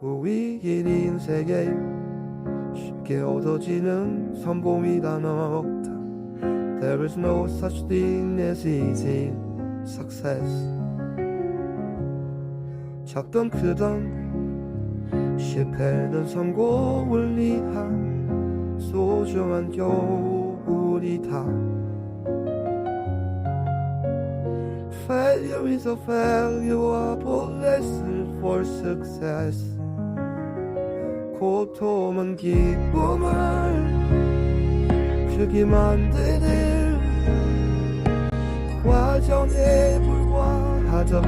우리끼리 인생에 쉽게 얻어지는 성공이란 없다 There is no such thing as easy success 작던 크던 실패는 성공을 위한 소중한 교훈이다 Failure is a valuable lesson for success 고통은 기쁨을 주기 만드는 과정에 불과하다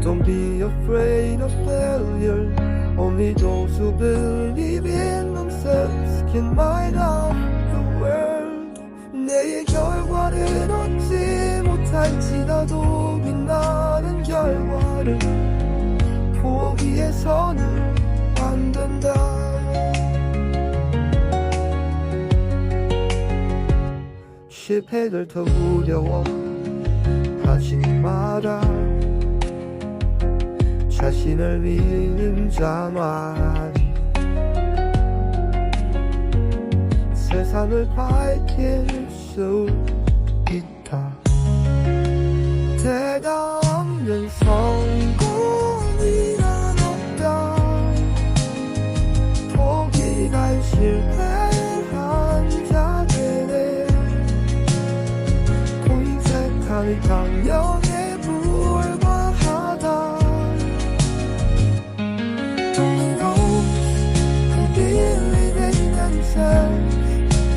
Don't be afraid of failure Only those who believe in themselves can might up the world 내의 결과를 얻지 못할지라도 빛나는 결과를 포기해서는 실패를 더 두려워하지 마라. 자신을 믿는 자만이 세상을 밝힐 수 있다. 대가 없는 성공이란 없다. 포기가 실패 도인색한 강령에 불과하다 Only those who believe in themselves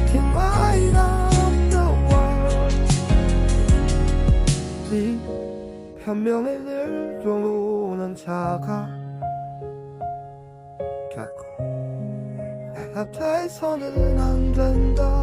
can light up the world 네 변명에 늘 들어오는 자가 결코 내 앞에서는 안 된다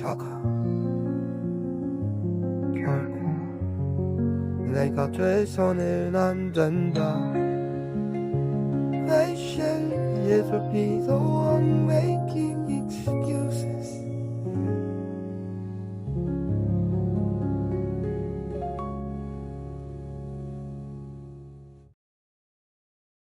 자가 결코 내가 돼서는 안 된다 say yes will be the one way